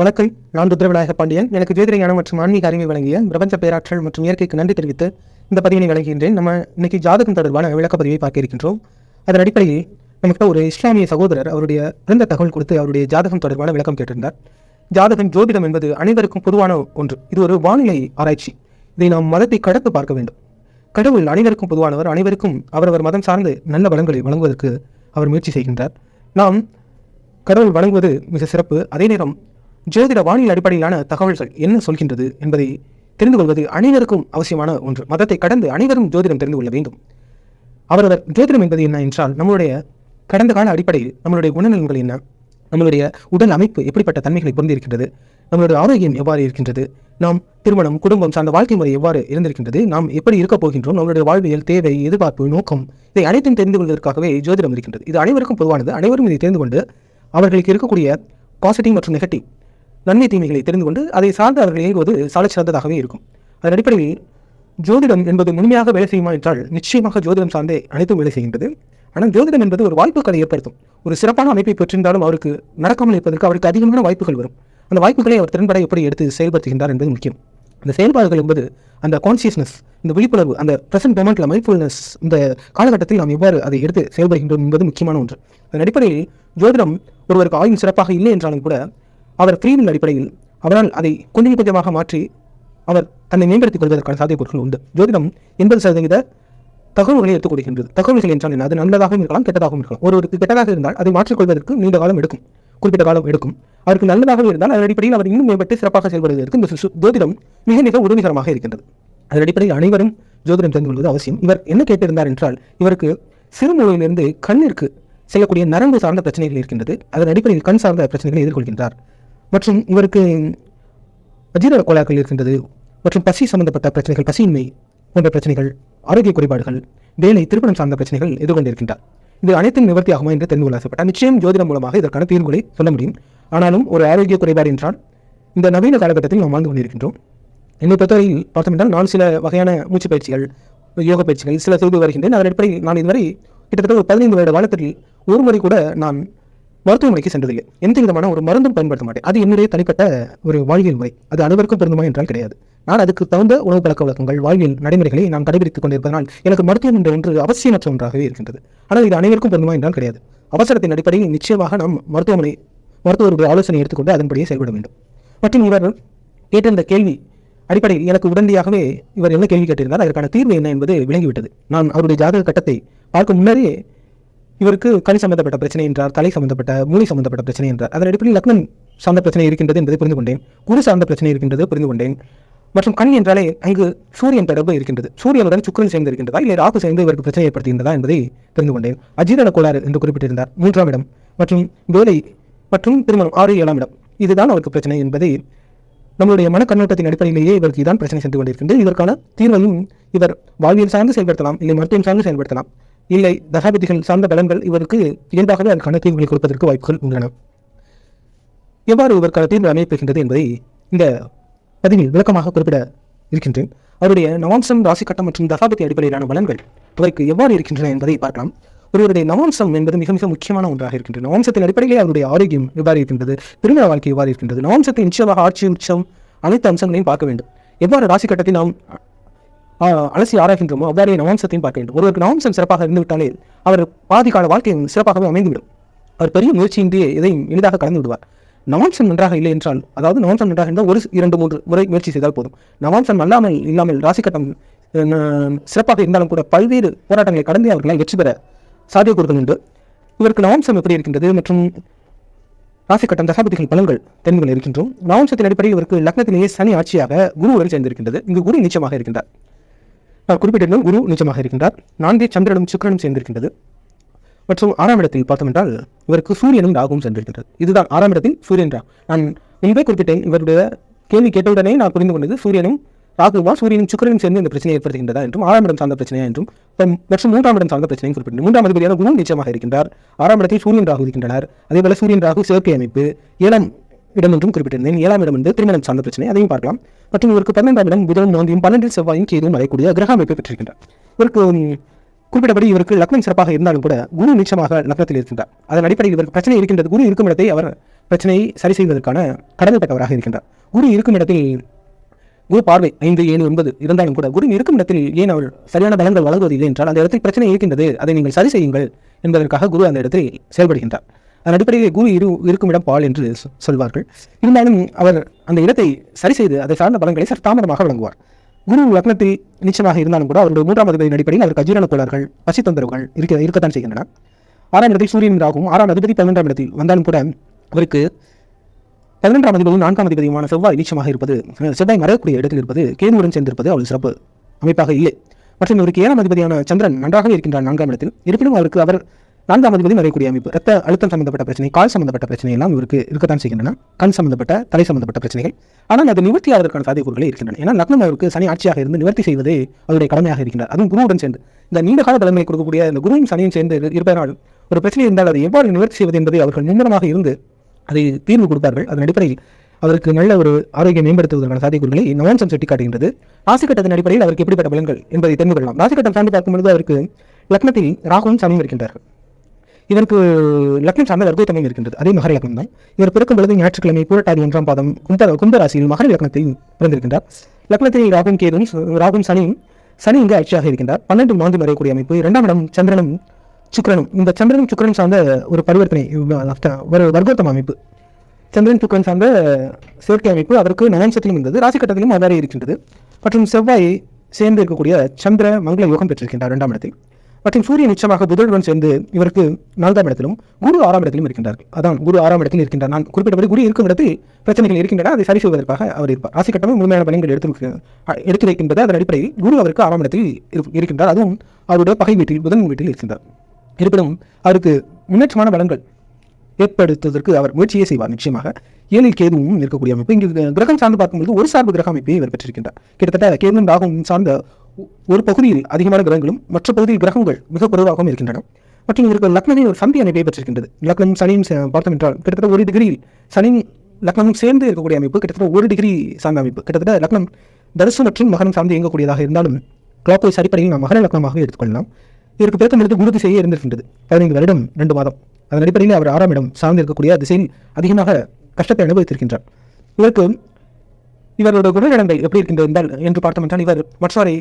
வணக்கம். நான் ருத்ரவிநாயக பாண்டியன். எனக்கு ஜோதிட ஞானம் மற்றும் ஆன்மீக அறிவை வழங்கிய பிரபஞ்ச பேராற்றல் மற்றும் இயற்கைக்கு நன்றி தெரிவித்து இந்த பதிவினை வழங்குகின்றேன். நம்ம இன்னைக்கு ஜாதகம் தொடர்பான விளக்கப்பதிவை பார்க்க இருக்கின்றோம். அதன் அடிப்படையில் நமக்கு ஒரு இஸ்லாமிய சகோதரர் அவருடைய பிறந்த தகவல் கொடுத்து அவருடைய ஜாதகம் தொடர்பான விளக்கம் கேட்டிருந்தார். ஜாதகம் ஜோதிடம் என்பது அனைவருக்கும் பொதுவான ஒன்று. இது ஒரு வானிலை ஆராய்ச்சி. இதை நாம் மதத்தை கடந்து பார்க்க வேண்டும். கடவுள் அனைவருக்கும் பொதுவானவர். அனைவருக்கும் அவரவர் மதம் சார்ந்து நல்ல வளங்களை வழங்குவதற்கு அவர் முயற்சி செய்கின்றார். நாம் கடவுள் வழங்குவது மிக சிறப்பு. அதே நேரம் ஜோதிட வானிலை அடிப்படையிலான தகவல்கள் என்ன சொல்கின்றது என்பதை தெரிந்து கொள்வது அனைவருக்கும் அவசியமான ஒன்று. மதத்தை கடந்து அனைவரும் ஜோதிடம் தெரிந்து கொள்ள வேண்டும். அவரவர் ஜோதிடம் என்பது என்ன என்றால் நம்மளுடைய கடந்த கால அடிப்படையில் நம்மளுடைய குணநலன்கள் என்ன? நம்மளுடைய உடல் அமைப்பு எப்படிப்பட்ட தன்மைகளை பொருந்திருக்கின்றது நம்மளுடைய ஆரோக்கியம் எவ்வாறு இருக்கின்றது? நாம் திருமணம் குடும்பம் சார்ந்த வாழ்க்கை முறை எவ்வாறு இருந்திருக்கின்றது? நாம் எப்படி இருக்கப் போகின்றோம்? நம்மளுடைய வாழ்வியல் தேவை எதிர்பார்ப்பு நோக்கம் இதை அனைத்தும் தெரிந்து கொள்வதற்காகவே ஜோதிடம் இருக்கின்றது இது அனைவருக்கும் பொதுவானது. அனைவரும் இதை தெரிந்து கொண்டு அவர்களுக்கு இருக்கக்கூடிய பாசிட்டிவ் மற்றும் நெகட்டிவ் நன்மை தீமைகளை தெரிந்து கொண்டு அதை சார்ந்து அவர்கள் இயங்குவது சாலச்சிறந்ததாகவே இருக்கும். அதன் அடிப்படையில் ஜோதிடம் என்பது முழுமையாக வேலை செய்யுமா என்றால் நிச்சயமாக ஜோதிடம் சார்ந்தே அனைத்தும் வேலை செய்கின்றது. ஆனால் ஜோதிடம் என்பது ஒரு வாய்ப்புகளை ஏற்படுத்தும். ஒரு சிறப்பான அமைப்பை பெற்றிருந்தாலும் அவருக்கு நடக்காமல் இருப்பதற்கு அவருக்கு அதிகமான வாய்ப்புகள் வரும். அந்த வாய்ப்புகளை அவர் திறன்பட எப்படி எடுத்து செயல்படுத்துகின்றார் என்பது முக்கியம். அந்த செயல்பாடுகள் என்பது அந்த கான்சியஸ்னஸ் இந்த விழிப்புணர்வு அந்த பிரசன்ட் மொமெண்ட்ல மைண்ட்ஃபுல்னஸ் இந்த காலகட்டத்தில் நாம் எவ்வாறு அதை எடுத்து செயல்படுகின்றோம் என்பது முக்கியமான ஒன்று. அதன் அடிப்படையில் ஜோதிடம் ஒருவருக்கு ஆயுள் சிறப்பாக இல்லை என்றாலும் கூட அவர் ஃப்ரீவில் அடிப்படையில் அவரால் அதை கொஞ்சம் கொஞ்சமாக மாற்றி அவர் தன்னை மேம்படுத்திக் கொள்வதற்கான சாத்தியக்கூறுகள் உண்டு. ஜோதிடம் எண்பது சதவீத தகவல்களை எடுத்துக் கொடுக்கின்றது தகவல்கள் என்றால் என்ன? அது நல்லதாகவும் இருக்கலாம் கெட்டதாகவும் இருக்கலாம். ஒருவருக்கு கெட்டதாக இருந்தால் அதை மாற்றிக்கொள்வதற்கு நீண்ட காலம் எடுக்கும். குறிப்பிட்ட காலம் எடுக்கும். அவருக்கு நல்லதாக இருந்தால் அதன் அடிப்படையில் அவர் இன்னும் மேம்பட்டு சிறப்பாக செயல்படுவதற்கு இந்த ஜோதிடம் மிக மிக உதவிகரமாக இருக்கின்றது. அதன் அடிப்படையில் அனைவரும் ஜோதிடம் தெரிந்து கொள்வது அவசியம். இவர் என்ன கேட்டிருந்தார் என்றால் இவருக்கு சிறுமூலையிலிருந்து கண்ணிற்கு செய்யக்கூடிய நரம்பு சார்ந்த பிரச்சனைகள் இருக்கின்றது. அதன் அடிப்படையில் கண் சார்ந்த பிரச்சனைகளை எதிர்கொள்கின்றார். மற்றும் இவருக்கு அஜீரண கோளாறுகள் இருக்கின்றது மற்றும் பசி சம்பந்தப்பட்ட பிரச்சனைகள் பசியின்மை போன்ற பிரச்சனைகள் ஆரோக்கிய குறைபாடுகள் வேலை திருமணம் சார்ந்த பிரச்சனைகள் எதிர்கொண்டிருக்கின்றார். இது அனைத்தும் நிவர்த்தி ஆகுமா என்று தெரிந்து கொள்ள ஆசைப்பட்டார் நிச்சயம் ஜோதிடம் மூலமாக இதற்கான தீர்வுகளை சொல்ல முடியும். ஆனாலும் ஒரு ஆரோக்கிய குறைபாடு என்றால் இந்த நவீன காலகட்டத்தில் நாம் வாழ்ந்து கொண்டிருக்கின்றோம். என்னை பொறுத்தவரையில் பார்த்தோம் என்றால் நான் சில வகையான மூச்சு பயிற்சிகள் யோக பயிற்சிகள் சில செய்து வருகின்றேன். அதன் அடிப்படையில் நான் இதுவரை கிட்டத்தட்ட ஒரு பதினைந்து வருட காலத்தில் ஒரு முறை கூட நான் மருத்துவமனைக்கு சென்றதில்லை. எந்த விதமான ஒரு மருந்தும் பயன்படுத்த மாட்டேன். அது என்னுடைய தனிப்பட்ட ஒரு வாழ்வியல் முறை. அது அனைவருக்கும் பொருந்துமா என்றால் கிடையாது. நான் அதுக்கு தகுந்த உணவு பழக்க வழக்கங்கள் வாழ்வியல் நடைமுறைகளை நான் கடைபிடித்துக் கொண்டிருப்பதனால் எனக்கு மருத்துவம் என்ற ஒன்று அவசியமற்ற ஒன்றாகவே இருக்கின்றது. ஆனால் இது அனைவருக்கும் பொருந்துமா என்றால் கிடையாது. அவசரத்தின் அடிப்படையில் நிச்சயமாக நாம் மருத்துவமனை மருத்துவருடைய ஆலோசனை எடுத்துக்கொண்டு அதன்படியே செயல்பட வேண்டும். மற்றும் இவர் கேட்டிருந்த கேள்வி அடிப்படையில் எனக்கு உடனடியாகவே இவர் என்ன கேள்வி கேட்டிருந்தார் அதற்கான தீர்வு என்ன என்பது விளங்கிவிட்டது. நான் அவருடைய ஜாதக கட்டத்தை பார்க்கும் முன்னரே இவருக்கு கண் சம்பந்தப்பட்ட பிரச்சனை என்றார் தலை சம்பந்தப்பட்ட மூளை சம்பந்தப்பட்ட பிரச்சனை என்றார். அதன் அடிப்படையில் லக்னன் சார்ந்த பிரச்சனை இருக்கின்றது என்பதை புரிந்து கொண்டேன். குரு சார்ந்த பிரச்சனை இருக்கின்றது புரிந்து கொண்டேன். மற்றும் கண் என்றாலே அங்கு சூரியன் தொடர்பு இருக்கின்றது. சூரியனுடன் சுக்கரன் சேர்ந்து இருக்கின்றதா இல்லை ராகு சேர்ந்து இவருக்கு பிரச்சனை ஏற்படுத்துகின்றதா என்பதை தெரிந்து கொண்டேன். அஜீரண கோளாறு என்று குறிப்பிட்டிருந்தார் மூன்றாம் இடம். மற்றும் வேலை மற்றும் திருமணம் ஆறு ஏழாம் இடம். இதுதான் அவருக்கு பிரச்சனை என்பதை நம்மளுடைய மன கண்ணோட்டத்தின் அடிப்படையிலேயே இவருக்கு இதான் பிரச்சனை சென்று கொண்டிருக்கின்றது. இதற்கான தீர்வையும் இவர் வாழ்வியல் சார்ந்து செயல்படுத்தலாம் இல்லை மருத்துவம் சார்ந்து செயல்படுத்தலாம். இல்லை தசாபதிகள் சார்ந்த பலன்கள் இவருக்கு இயல்பாகவே அதற்கான தீர்வுகளை கொடுப்பதற்கு வாய்ப்புகள் உள்ளன. எவ்வாறு இவருக்கான தீர்வு அமைப்பிருக்கின்றது என்பதை இந்த பதிவில் விளக்கமாக குறிப்பிட இருக்கின்றேன். அவருடைய நவாம்சம் ராசி கட்டம் மற்றும் தசாபதி அடிப்படையிலான பலன்கள் அவருக்கு எவ்வாறு இருக்கின்றன என்பதை பார்க்கலாம். ஒருவருடைய நவாம்சம் என்பது மிக மிக முக்கியமான ஒன்றாக இருக்கின்றது. நவாம்சத்தின் அடிப்படையிலே அவருடைய ஆரோக்கியம் எவ்வாறு இருக்கின்றது? திருமண வாழ்க்கை எவ்வாறு இருக்கின்றது? நவாம்சத்தை நிச்சயமாக ஆட்சி உச்சம் அனைத்து அம்சங்களையும் பார்க்க வேண்டும். எவ்வாறு ராசி கட்டத்தில் நாம் அலசி ஆராய்கின்றோமோ அவ்வாறே நவாம்சத்தையும் பார்க்க வேண்டும். ஒருவருக்கு நவாம்சம் சிறப்பாக இருந்துவிட்டாலே அவர் பாதி கால வாழ்க்கையும் சிறப்பாகவே அமைந்துவிடும். அவர் பெரிய முயற்சியின்றி எதையும் எளிதாக கலந்து விடுவார். நவாம்சம் நன்றாக இல்லை என்றால் அதாவது நவாம்சம் நன்றாக இருந்தால் ஒரு இரண்டு மூன்று முறை முயற்சி செய்தால் போதும். நவாம்சம் அல்லாமல் இல்லாமல் ராசிக்கட்டம் சிறப்பாக இருந்தாலும் கூட பல்வேறு போராட்டங்களை கடந்து அவர்களால் வெற்றி பெற சாத்தியக்கூறுகள் உண்டு. இவருக்கு நவாம்சம் எப்படி இருக்கின்றது மற்றும் ராசிக்கட்டம் தசாபதிகள் பலன்கள் தெரிந்து இருக்கின்றோம். நவாம்சத்தின் அடிப்படையில் இவருக்கு லக்னத்திலேயே சனி ஆட்சியாக குருவுடன் சேர்ந்திருக்கின்றது. இங்கு குரு நிச்சயமாக இருக்கின்றார். நான் குறிப்பிட்டிருந்தோம் குரு நிச்சயமாக இருக்கின்றார். நான்கே சந்திரனும் சுக்கிரனும் சேர்ந்திருக்கின்றது. மற்றும் ஆறாம் இடத்தில் பார்த்தோம் என்றால் இவருக்கு சூரியனும் ராகுவும் சென்றிருக்கின்றது இதுதான் ஆறாம் இடத்தில் சூரியன் ரா நான் முன்பே குறிப்பிட்டேன் இவருடைய கேள்வி கேட்டவுடனே நான் புரிந்து கொண்டது சூரியனும் ராகுவா சூரியனும் சுக்கரனும் சேர்ந்து இந்த பிரச்சனையை ஏற்படுத்துகின்றதா என்றும் ஆறாம் இடம் சார்ந்த பிரச்சனையா என்றும் மற்றும் மூன்றாம் இடம் சார்ந்த பிரச்சனையும் குறிப்பிட்டேன் மூன்றாம் அதிபதியான குரு நிச்சயமாக இருக்கின்றார். ஆறாம் இடத்தில் சூரியன் ராகு இருக்கின்றனர். அதேபோல சூரியன் ராகு சேர்க்கை அமைப்பு. ஏழாம் இடம் என்றும் குறிப்பிட்டிருந்தேன். ஏழாம் இடம் வந்து திருமணம் சார்ந்த பிரச்சனை. அதையும் பார்க்கலாம். மற்றும் இவருக்கு பன்னெண்டாம் இடம் புதன் நோந்தியும் பன்னெண்டில் செவ்வாயும் கேதுவும் அடையக்கூடிய கிரக அமைப்பை பெற்றிருக்கின்றார். இவருக்கு குறிப்பிட்டபடி இவருக்கு லக்னம் சிறப்பாக இருந்தாலும் கூட குரு நிச்சயமாக லக்னத்தில் இருக்கின்றார். அதன் அடிப்படையில் இவருக்கு பிரச்சனை இருக்கின்றது. குரு இருக்கும் இடத்தை அவர் பிரச்சனையை சரி செய்வதற்கான கடமைப்பட்டவராக இருக்கின்றார். குரு இருக்கும் இடத்தில் குரு பார்வை ஐந்து ஏழு ஒன்பது இருந்தாலும் கூட குரு இருக்கும் இடத்தில் ஏன் அவர் சரியான பலன்கள் வழங்குவதில்லை என்றால் அந்த இடத்தில் பிரச்சனை இருக்கின்றது. அதை நீங்கள் சரி செய்யுங்கள் என்பதற்காக குரு அந்த இடத்தில் செயல்படுகின்றார். அதன் அடிப்படையில் குரு இரு இருக்கும் இடம் பால் என்று சொல்வார்கள். இருந்தாலும் அவர் அந்த இடத்தை சரி செய்து அதை சார்ந்த பலன்களை சற்று தாமதமாக வழங்குவார். குரு லக்னத்தில் நிச்சயமாக இருந்தாலும் கூட அவருடைய மூன்றாம் அதிபதியின் அடிப்படையில் அவருக்கு அஜீரண கோளாறுகள் பசி தொந்தரவுகள் இருக்க இருக்கத்தான் செய்கின்றன ஆறாம் இடத்தில் சூரியன் ராகும் ஆறாம் அதிபதி பதினொன்றாம் இடத்தில் வந்தாலும் கூட அவருக்கு பதினொன்றாம் அதிபதியும் நான்காம் அதிபதியுமான செவ்வாய் நீச்சமாக இருப்பது செவ்வாய் மறையக்கூடிய இடத்தில் இருப்பது கேதுவுடன் சேர்ந்திருப்பது அவள் சிறப்பு அமைப்பாக இல்லை. மற்றும் இவருக்கு ஏழாம் அதிபதியான சந்திரன் நன்றாக இருக்கின்றார் நான்காம் இடத்தில். இருப்பினும் அவருக்கு அவர் நான்காம் அதிபதி மறையக்கூடிய அமைப்பு. ரத்த அழுத்தம் சம்பந்தப்பட்ட பிரச்சனை கால் சம்பந்தப்பட்ட பிரச்சனை எல்லாம் இவருக்கு இருக்கத்தான் செய்கின்றன. கண் சம்பந்தப்பட்ட தலை சம்பந்தப்பட்ட பிரச்சனைகள். ஆனால் அது நிவர்த்தி சாத்தியக்கூறுகளே இருக்கின்றன. ஏன்னா லக்னம் அவருக்கு சனி ஆட்சியாக இருந்து நிவர்த்தி செய்வதே அவருடைய கடமையாக இருக்கின்றார். அதுவும் குருவுடன் சேர்ந்து. இந்த நீண்ட கால பலன்களை கொடுக்கக்கூடிய இந்த குருவும் சனியும் சேர்ந்து இருப்பதனால் ஒரு பிரச்சனை இருந்தால் அதை எவ்வாறு நிவர்த்தி செய்வது என்பதை அவர்கள் மும்முரமாக இருந்து அதை தீர்வு கொடுப்பார்கள் அதன் அடிப்படையில் அவருக்கு நல்ல ஒரு ஆரோக்கியம் மேம்படுத்துவதற்கான சாத்தியக்கூறுகளை நவாம்சம் சுட்டிக்காட்டுகின்றது. ராசிக்கட்டத்தின் அடிப்படையில் அவருக்கு எப்படிப்பட்ட பலன்கள் என்பதை தெரிந்து கொள்ளலாம். ராசிக்கட்டம் சார்ந்து பார்க்கும்பொழுது அவருக்கு லக்னத்தில் ராகுவும் சனியும் இருக்கின்றார்கள். இதற்கு லக்னம் சார்ந்த வர்க்கத்தன்மையும் இருக்கின்றது. அதே மகர லக்னம் தான். இவர் பிறக்கும் பொழுது ஞாயிற்றுக்கிழமை பூரட்டாதி ஒன்றாம் பாதம் கும்ப கும்பராசியில் மகர லக்னத்தில் பிறந்திருக்கின்றார். லக்னத்தில் ராகும் கேதும் ராகும் சனியும் சனி இங்கு ஆட்சியாக இருக்கின்றார். பன்னெண்டு மாந்து வரையக்கூடிய அமைப்பு இரண்டாம் இடம் சந்திரனும் சுக்கிரனும். இந்த சந்திரனும் சுக்கிரனும் சார்ந்த ஒரு பரிவர்த்தனை ஒரு வர்க்கோத்தம் அமைப்பு. சந்திரன் சுக்கரன் சார்ந்த செயற்கை அமைப்பு அதற்கு நவம்சத்திலும் இருந்தது. ராசி கட்டத்திலும் அவ்வாறே இருக்கின்றது. மற்றும் செவ்வாய் சேர்ந்து இருக்கக்கூடிய சந்திர மங்கள யோகம் பெற்றிருக்கின்றார் இரண்டாம் இடத்தில். மற்றும் சூரியன் நிச்சயமாக புதனுடன் சேர்ந்து இவருக்கு நான்காம் இடத்திலும் குரு ஆறாம் இடத்திலும் இருக்கின்றார்கள். அதான் குரு ஆறாம் இடத்தில் இருக்கின்றார். நான் குறிப்பிட்டபடி குரு இருக்கும் இடத்தில் பிரச்சனைகள் இருக்கின்றன. அதை சரி செய்வதற்காக அவர் இருப்பார். ராசி கட்டமும் முழுமையான பலன்கள் எடுத்து எடுத்து வைக்கின்றது அதன் அடிப்படையில் குரு அவருக்கு ஆறாம் இடத்தில் இருக்கின்றார். அதுவும் அவருடைய பகை வீட்டில் புதன் வீட்டில் இருக்கின்றார். இருப்பினும் அவருக்கு முன்னேற்றமான பலன்கள் ஏற்படுத்துவதற்கு அவர் முயற்சியே செய்வார். நிச்சயமாக ஏழில் கேதுவும் இருக்கக்கூடிய அமைப்பு. இங்கு கிரகம் சார்ந்து பார்க்கும்போது ஒரு சார்பு கிரக அமைப்பை இவர் பெற்றிருக்கின்றார். கிட்டத்தட்ட கேதுவும் ராகுவும் சார்ந்த ஒரு பகுதியில் அதிகமான கிரகங்களும் மற்ற பகுதியில் கிரகங்கள் மிக குறைவாகவும் இருக்கின்றன. மற்றும் இவருக்கு லக்னனின் ஒரு சந்தி அமைப்பை பெற்றிருக்கின்றது. லக்னம் சனியின் பார்த்தோம் என்றால் கிட்டத்தட்ட ஒரு டிகிரியில் சனியின் லக்னமும் சேர்ந்து இருக்கக்கூடிய அமைப்பு கிட்டத்தட்ட ஒரு டிகிரி சார்ந்த அமைப்பு. கிட்டத்தட்ட லக்னம் தரிசு மற்றும் மகனம் சார்ந்து இயங்கக்கூடியதாக இருந்தாலும் கிளாக் வைஸ் அடிப்படையில் நாம் மகன லக்னமாக எடுத்துக்கொள்ளலாம். இதற்கு பிறகு பொழுது குரு திசையே இருந்திருக்கின்றது. பதினைந்து வருடம் ரெண்டு மாதம். அதன் அடிப்படையில் அவர் ஆறாம் இடம் சார்ந்து இருக்கக்கூடிய திசையில் அதிகமாக கஷ்டத்தை அனுபவித்திருக்கின்றார். இவருக்கு இவரோட குணநலங்கள் எப்படி இருக்கின்றது என்றால் என்று பார்த்தோம் என்றால் இவர் மற்றவரை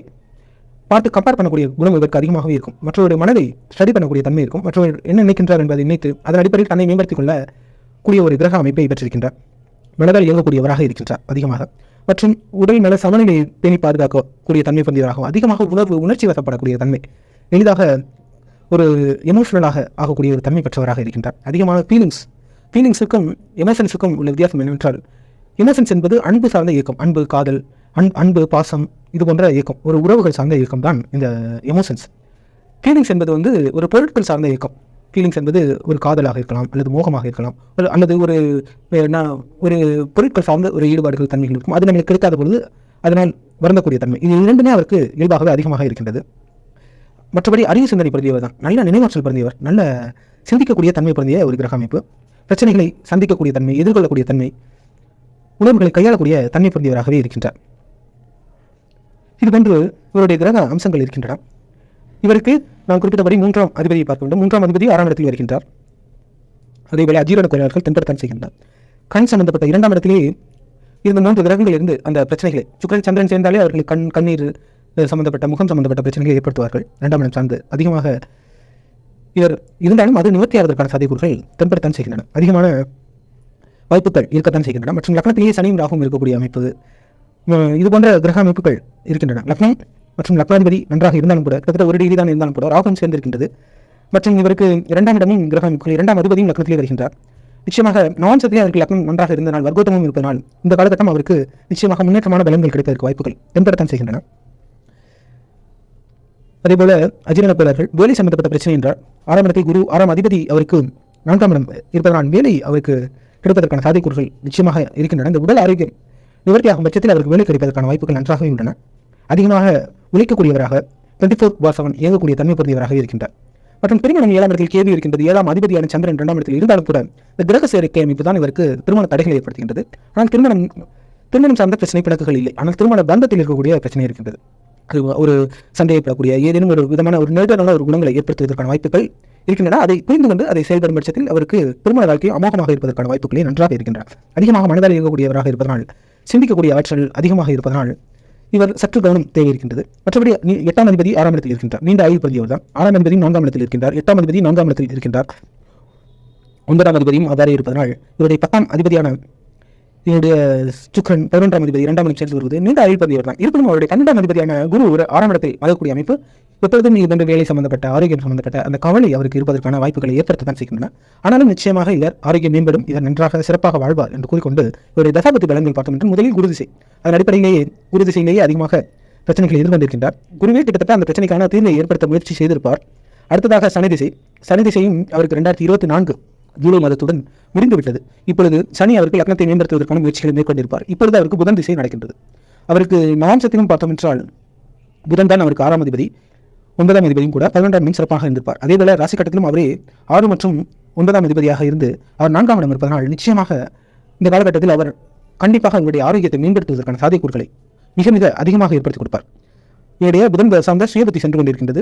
பார்த்து கம்பேர் பண்ணக்கூடிய குணம் இதற்கு அதிகமாகவே இருக்கும். மற்றவருடைய மனதை ஸ்டடி பண்ணக்கூடிய தன்மை இருக்கும். மற்றவர் என்ன நினைக்கின்றார் என்பதை நினைத்து அதன் அடிப்படையில் தன்னை மேம்படுத்திக் கொள்ள கூடிய ஒரு கிரக அமைப்பை பெற்றிருக்கின்றார். மனதால் இயங்கக்கூடியவராக இருக்கின்றார் அதிகமாக. மற்றும் உடல் நல சமநிலையை பேணி பாதுகாக்கக்கூடிய தன்மை பொருந்தியவராகவும் அதிகமாக உணர்வு உணர்ச்சி வசப்படக்கூடிய தன்மை எளிதாக ஒரு எமோஷனலாக ஆகக்கூடிய ஒரு தன்மை பெற்றவராக இருக்கின்றார். அதிகமான ஃபீலிங்ஸ் ஃபீலிங்ஸுக்கும் எமோஷன்ஸுக்கும் உள்ள வித்தியாசம் என்னவென்றால் எமோஷன்ஸ் என்பது அன்பு சார்ந்த இயக்கம். அன்பு காதல் அன் அன்பு பாசம் இது போன்ற இயக்கம் ஒரு உறவுகள் சார்ந்த இயக்கம் தான் இந்த எமோஷன்ஸ் ஃபீலிங்ஸ் என்பது வந்து ஒரு பொருட்கள் சார்ந்த இயக்கம். ஃபீலிங்ஸ் என்பது ஒரு காதலாக இருக்கலாம் அல்லது மோகமாக இருக்கலாம் அல்லது ஒரு என்ன ஒரு பொருட்கள் சார்ந்த ஒரு ஈடுபாடுகள் தன்மைகள் இருக்கும். அது நம்மளுக்கு கிடைக்காத பொழுது அதனால் வருந்தக்கூடிய தன்மை. இது இரண்டுமே அவருக்கு இயல்பாகவே அதிகமாக இருக்கின்றது. மற்றபடி அறிவு சிந்தனை பிறந்தியவர் தான். நல்ல நினைவாற்றல் பிறந்தியவர் நல்ல சிந்திக்கக்கூடிய தன்மை பிறந்திய ஒரு கிரக அமைப்பு பிரச்சனைகளை சந்திக்கக்கூடிய தன்மை எதிர்கொள்ளக்கூடிய தன்மை உணர்வுகளை கையாளக்கூடிய தன்மை பிறந்தியவராகவே இருக்கின்றார். இதுபோன்று இவருடைய கிரக அம்சங்கள் இருக்கின்றன. இவருக்கு நான் குறிப்பிட்டபடி மூன்றாம் அதிபதியை பார்க்க வேண்டும். மூன்றாம் அதிபதி ஆறாம் இடத்தில் வருகின்றார். அதேவேளை அஜீரண குறையாளர்கள் தென்படத்தான் செய்கின்றனர் கண் சம்பந்தப்பட்ட இரண்டாம் இடத்திலே இருந்த மூன்று கிரகங்கள் இருந்து அந்த பிரச்சனைகளை சுக்கரன் சந்திரன் சேர்ந்தாலே அவர்கள் கண் கண்ணீர் சம்பந்தப்பட்ட முகம் சம்பந்தப்பட்ட பிரச்சனைகளை ஏற்படுத்துவார்கள். இரண்டாம் இடம் சார்ந்து அதிகமாக இவர் இருந்தாலும் அது நிவர்த்தி ஆவதற்கான சாத்தியக்கூறுகள் தென்படத்தான் செய்கின்றன. அதிகமான வாய்ப்புகள் இருக்கத்தான் செய்கின்றன. மற்றும் லக்னத்திலேயே சனியும் ராகும் இருக்கக்கூடிய அமைப்பு இது போன்ற கிரக அமைப்புகள் இருக்கின்றன. லக்னம் மற்றும் லக்னாதிபதி நன்றாக இருந்தாலும் கூட கிட்டத்தட்ட ஒரு டிகிரி தான் இருந்தாலும் கூட ராகும் சேர்ந்திருக்கின்றது. மற்றும் இவருக்கு இரண்டாம் இடமும் கிரக அமைப்புகள் இரண்டாம் அதிபதியும் லக்னத்திலே வருகின்றார். நிச்சயமாக நவாம்சத்திலே அவருக்கு லக்னம் நன்றாக இருந்தனால் வர்க்கோத்தமும் இருப்பதனால் இந்த காலகட்டம் அவருக்கு நிச்சயமாக முன்னேற்றமான பலன்கள் கிடைப்பதற்கு வாய்ப்புகள் தென்படத்தான் செய்கின்றன. அதேபோல அஜீரண பேரர்கள் வேலை சம்பந்தப்பட்ட பிரச்சனை என்றால் ஆறாம் இடத்தில் குரு ஆறாம் அதிபதி அவருக்கு நான்காம் இடம் இருப்பதனால் வேலை அவருக்கு கிடைப்பதற்கான சாதிக்கூறுகள் நிச்சயமாக இருக்கின்றன. இந்த உடல் ஆரோக்கியம் நிவர்த்தியாகும் பட்சத்தில் அவருக்கு வேலை கிடைப்பதற்கான வாய்ப்புகள் நன்றாகவே உள்ளன. அதிகமாக உழைக்கக்கூடியவராக டுவெண்ட்டி ஃபோர் பார் செவன் இயங்கக்கூடிய தன்மை பொருந்தியவராக இருக்கின்றார். மற்றும் திருமணம் ஏழாம் இடத்தில் கேள்வி இருக்கின்றது ஏழாம் அதிபதியான சந்திரன் இரண்டாம் இடத்தில் இருந்தாலும் கூட இந்த கிரக சேர்க்கை அமைப்பு தான் இவருக்கு திருமண தடைகளை ஏற்படுத்துகின்றது. ஆனால் திருமணம் திருமணம் சார்ந்த பிரச்சனை பிணக்குகள் இல்லை. ஆனால் திருமண பந்தத்தில் இருக்கக்கூடிய பிரச்சனை இருக்கின்றது. அது ஒரு சந்தேகப்படக்கூடிய ஏதேனும் ஒரு விதமான ஒரு நெருடலான ஒரு குணங்களை ஏற்படுத்துவதற்கான வாய்ப்புகள் இருக்கின்றன. அதை புரிந்து கொண்டு அதை செயல்படும் பட்சத்தில் அவருக்கு திருமண வாழ்க்கை அமோகமாக இருப்பதற்கான வாய்ப்புகளே நன்றாக இருக்கின்றன. அதிகமாக மனதால் இயங்கக்கூடியவராக இருப்பதனால் சிந்திக்கக்கூடிய ஆற்றல் அதிகமாக இருப்பதனால் இவர் சற்று கவனம் தேவை இருக்கின்றது மற்றபடி எட்டாம் அதிபதி ஆறாம் இடத்தில் இருக்கின்றார். நீண்ட ஆயுள் பதியவர் தான் ஆறாம் அதிபதி நான்காம் இடத்தில் இருக்கின்றார். எட்டாம் அதிபதி நான்காம் இடத்தில் இருக்கின்றார். ஒன்பதாம் அதிபதியும் அவ்வாறே இருப்பதனால் இவருடைய பத்தாம் அதிபதியான என்னுடைய சுக்கரன் பதினொன்றாம் அதிபதி இரண்டாம் இடம் சேர்ந்து வருவது நீண்ட அறிவிப்பதி பதியவர் இருப்பினும் அவருடைய பன்னெண்டாம் அதிபதியான குரு ஒரு ஆறாம் இடத்தில் மதக்கூடிய அமைப்பு. எப்பொழுதும் இது வேலை சம்பந்தப்பட்ட ஆரோக்கியம் சம்பந்தப்பட்ட அந்த கவலை அவருக்கு இருப்பதற்கான வாய்ப்புகளை ஏற்படுத்தத்தான் செய்கின்றன. ஆனாலும் நிச்சயமாக இவர் ஆரோக்கியம் மேம்படும் இவர் நன்றாக சிறப்பாக வாழ்வார் என்று கூறிக்கொண்டு இவருடைய தசாபதி பலன்கள் பார்த்தோம் என்று முதலில் குருதிசை அதன் அடிப்படையிலேயே குருதிசையிலேயே அதிகமாக பிரச்சனைகளை எதிர்கொண்டிருக்கின்றார் குருவே கிட்டத்தட்ட அந்த பிரச்சனைக்கான தீர்வை ஏற்படுத்த முயற்சி செய்திருப்பார். அடுத்ததாக சனி திசை. சனி திசையும் அவருக்கு ரெண்டாயிரத்தி இருபத்தி நான்கு ஜூலை மாதத்துடன் முடிந்துவிட்டது. இப்பொழுது சனி அவருக்கு லக்னத்தை மேம்படுத்துவதற்கான முயற்சிகளை மேற்கொண்டிருப்பார். இப்பொழுது அவருக்கு புதன் திசை நடக்கின்றது. அவருக்கு மாம்சத்திலும் பார்த்தோம் என்றால் புதன் தான் அவருக்கு ஆறாம் அதிபதி ஒன்பதாம் அதிபதியும் கூட பதினொன்றாம் மீன் சிறப்பாக இருந்திருப்பார். அதேபோல ராசி கட்டத்திலும் அவரே ஆறு மற்றும் ஒன்பதாம் அதிபதியாக இருந்து அவர் நான்காம் இடம் இருப்பதனால் நிச்சயமாக இந்த காலகட்டத்தில் அவர் கண்டிப்பாக அவருடைய ஆரோக்கியத்தை மேம்படுத்துவதற்கான சாத்தியக்கூறுகளை மிக மிக அதிகமாக ஏற்படுத்தி கொடுப்பார். இவருடைய புதன் சார்ந்த சுயபத்தி சென்று கொண்டிருக்கின்றது.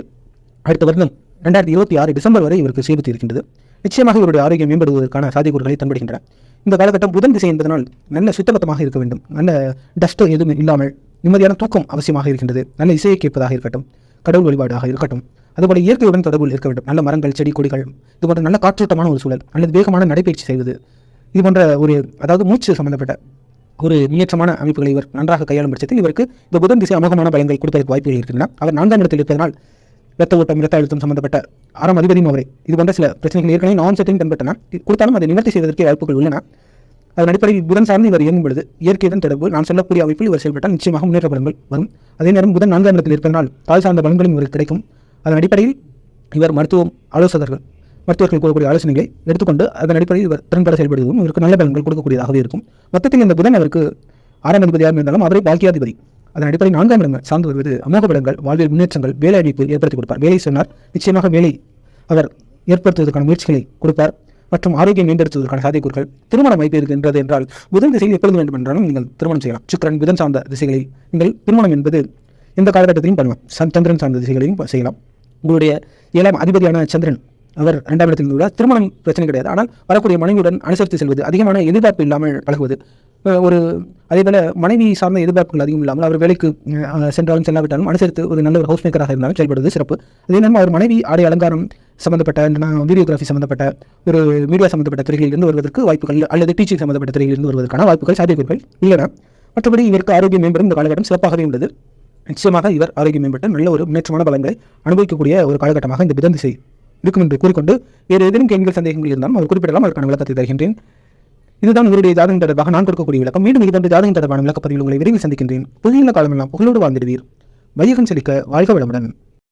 அடுத்த வருடம் ரெண்டாயிரத்தி இருபத்தி ஆறு டிசம்பர் வரை இவருக்கு சுயபத்தி இருக்கின்றது. நிச்சயமாக இவருடைய ஆரோக்கியம் மேம்படுவதற்கான சாத்தியக்கூறுகளை தன்படுகின்றன இந்த காலகட்டம் புதன் திசை என்பதனால் நல்ல சுத்தபத்தமாக இருக்க வேண்டும். நல்ல டஸ்ட் எதுவும் இல்லாமல் நிம்மதியான தூக்கம் அவசியமாக இருக்கின்றது. நல்ல இசையை கேட்பதாக இருக்கட்டும் கடவுள் வழிபாடாக இருக்கட்டும் அதுபோல இயற்கையுடன் தொடர்பில் இருக்க வேண்டும். நல்ல மரங்கள் செடி கொடிகள் இது போன்ற நல்ல காற்றோட்டமான ஒரு சூழல் அல்லது வேகமான நடைபயிற்சி செய்வது இது போன்ற ஒரு அதாவது மூச்சு சம்பந்தப்பட்ட ஒரு முன்னேற்றமான அமைப்புகளை இவர் நன்றாக கையாளும் பட்சத்தில் இவருக்கு இந்த புதன் திசை அமோகமான பயன்கள் கொடுப்பதற்கு வாய்ப்புகள் இருக்கின்றன. அவர் நான்காம் இடத்தில் இருப்பதனால் இரத்த ஓட்டம் இரத்த அழுத்தம் சம்பந்தப்பட்ட அறம் அதிபதியும் அவரே. இது போன்ற சில பிரச்சனைகள் ஏற்கனவே நான் செட்டிங் தென்பட்டன கொடுத்தாலும் அதை நிவர்த்தி செய்வதற்கு வாய்ப்புகள் உள்ளன. அதன் அடிப்படையில் புதன் சார்ந்து இவர் இயங்கும் பொழுது இயற்கையுடன் தொடர்பு நான் சொல்லக்கூடிய அமைப்பில் இவர் செயல்பட்டால் நிச்சயமாக முன்னேற்ற பலன்கள் வரும். அதே நேரம் புதன் நான்காம் இடத்தில் இருப்பதனால் தாய் சார்ந்த பலன்களும் இவருக்கு கிடைக்கும். அதன் அடிப்படையில் இவர் மருத்துவம் ஆலோசகர்கள் மருத்துவர்கள் கூறக்கூடிய ஆலோசனைகளை எடுத்துக்கொண்டு அதன் அடிப்படையில் இவர் திறன்பட செயல்படுவதும் இவருக்கு நல்ல பலன்கள் கொடுக்கக்கூடியதாகவே இருக்கும். மொத்தத்தில் இந்த புதன் அவருக்கு ஆறாம் அதிபதியாக இருந்தாலும் அவரை பாக்கியாதிபதி. அதன் அடிப்படை நான்காம் இடங்கள் சார்ந்து வருவது அமோக பலன்கள் வாழ்வில் முன்னேற்றங்கள் வேலை அழைப்பு ஏற்படுத்தி கொடுப்பார். வேலை சொன்னார் நிச்சயமாக வேலை அவர் ஏற்படுத்துவதற்கான முயற்சிகளை கொடுப்பார் மற்றும் ஆரோக்கியம் மேம்படுத்துவதற்கான சாத்தியக்கூறுகள் திருமணம் வாய்ப்பு இருக்கின்றது என்றால் புதன் திசையில் எப்பொழுது வேண்டும் என்றாலும் நீங்கள் திருமணம் செய்யலாம். சுக்கரன் புதன் சார்ந்த திசைகளில் நீங்கள் திருமணம் என்பது எந்த காலகட்டத்திலையும் பண்ணலாம். சந்திரன் சார்ந்த திசைகளையும் செய்யலாம். உங்களுடைய ஏழாம் அதிபதியான சந்திரன் அவர் இரண்டாம் இடத்தில் இருந்தால் திருமணம் பிரச்சனை கிடையாது. ஆனால் வரக்கூடிய மனைவியுடன் அனுசரித்து செல்வது அதிகமான எதிர்பார்ப்பு இல்லாமல் பழகுவது ஒரு அதே போல் மனைவி சார்ந்த எதிர்பார்ப்புகள் அதிகம் இல்லாமல் அவர் வேலைக்கு சென்றாலும் செல்லாவிட்டாலும் அனுசரித்து ஒரு நல்ல ஒரு ஹவுஸ் மேக்கராக இருந்தாலும் செயல்படுவது சிறப்பு. அதே நேரம் அவர் மனைவி ஆடை அலங்காரம் சம்பந்தப்பட்ட வீடியோகிராஃபி சம்பந்தப்பட்ட ஒரு மீடியா சம்பந்தப்பட்ட துறைகளிலிருந்து வருவதற்கு வாய்ப்புகள் அல்லது டீச்சிங் சம்மந்தப்பட்ட துறைகளிலிருந்து வருவதற்கான வாய்ப்புகள் சாத்தியக்கூறுகள் உள்ளன மற்றபடி இவருக்கு ஆரோக்கியம் மேம்படும் இந்த காலகட்டம் சிறப்பாகவே உள்ளது. நிச்சயமாக இவர் ஆரோக்கியம் மேம்பட்டு நல்ல ஒரு முன்னேற்றமான பலன்களை அனுபவிக்கக்கூடிய ஒரு காலகட்டமாக இந்த புதன் திசை இருக்கும் என்று கூறிக்கொண்டு வேறு ஏதேனும் கேள்விகள் சந்தேகங்கள் இருந்தாலும் அவர் குறிப்பிடலாம் அதற்கான விளக்கத்தை தருகின்றேன். இதுதான் உங்களுடைய ஜாதகம் தொடர்பாக நான் கொடுக்கக்கூடிய விளக்கம். மீண்டும் இது ஜாதகம் தொடர்பான விளக்கப்பதிவில் உங்களை விரைவில் சந்திக்கின்றேன். புதிய காலமெல்லாம் புகழோடு வாழ்ந்திடுவீர். வையகம் செழிக்க வாழ்க வளமுடன்.